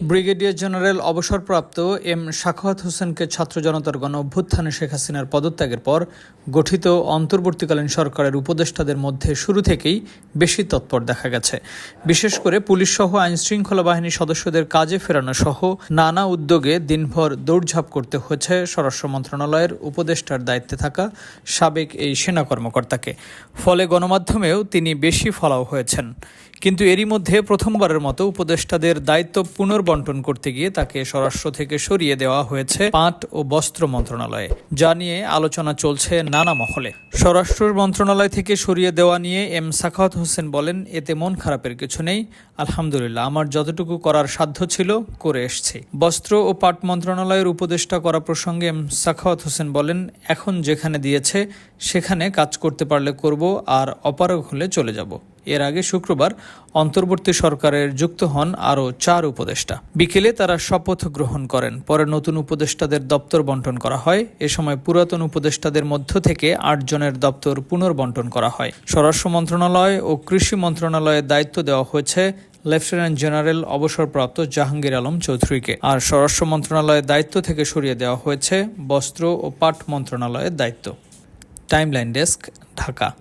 Brigadier general অবসরপ্রাপ্ত M Shakhawat হোসেনকে ছাত্র জনতার গণ অভ্যুত্থানে শেখ হাসিনার পদত্যাগের পর গঠিত অন্তর্বর্তীকালীন সরকারের উপদেষ্টাদের মধ্যে শুরু থেকেই বেশি তৎপর দেখা গেছে। বিশেষ করে পুলিশ সহ আইন শৃঙ্খলা বাহিনীর সদস্যদের কাজে ফেরানো সহ নানা উদ্যোগে দিনভর দৌড়ঝাঁপ করতে হয়েছে স্বরাষ্ট্র মন্ত্রণালয়ের উপদেষ্টার দায়িত্বে থাকা সাবেক এই সেনা কর্মকর্তাকে। ফলে গণমাধ্যমেও তিনি বেশি ফলাও হয়েছেন। কিন্তু এরই মধ্যে প্রথমবারের মতো উপদেষ্টাদের দায়িত্ব পুনর্বন্টন করতে গিয়ে তাকে স্বরাষ্ট্র থেকে সরিয়ে দেওয়া হয়েছে পাট ও বস্ত্র মন্ত্রণালয়ে, যা নিয়ে আলোচনা চলছে নানা মহলে। স্বরাষ্ট্র মন্ত্রণালয় থেকে সরিয়ে দেওয়া নিয়ে এম সাখাওয়াত হোসেন বলেন, এতে মন খারাপের কিছু নেই। আলহামদুলিল্লাহ, আমার যতটুকু করার সাধ্য ছিল, করে এসছি। বস্ত্র ও পাট মন্ত্রণালয়ের উপদেষ্টা করা প্রসঙ্গে এম সাখাওয়াত হোসেন বলেন, এখন যেখানে দিয়েছে, সেখানে কাজ করতে পারলে করব, আর অপারগ হলে চলে যাব। এর আগে শুক্রবার অন্তর্বর্তী সরকারের যুক্ত হন আরও চার উপদেষ্টা। বিকেলে তারা শপথ গ্রহণ করেন। পরে নতুন উপদেষ্টাদের দপ্তর বন্টন করা হয়। এ সময় পুরাতন উপদেষ্টাদের মধ্য থেকে আট জনের দপ্তর পুনর্বন্টন করা হয়। স্বরাষ্ট্র মন্ত্রণালয় ও কৃষি মন্ত্রণালয়ের দায়িত্ব দেওয়া হয়েছে লেফটেন্যান্ট জেনারেল অবসরপ্রাপ্ত জাহাঙ্গীর আলম চৌধুরীকে। আর স্বরাষ্ট্র মন্ত্রণালয়ের দায়িত্ব থেকে সরিয়ে দেওয়া হয়েছে বস্ত্র ও পাট মন্ত্রণালয়ের দায়িত্ব। Timeline desk, Dhaka.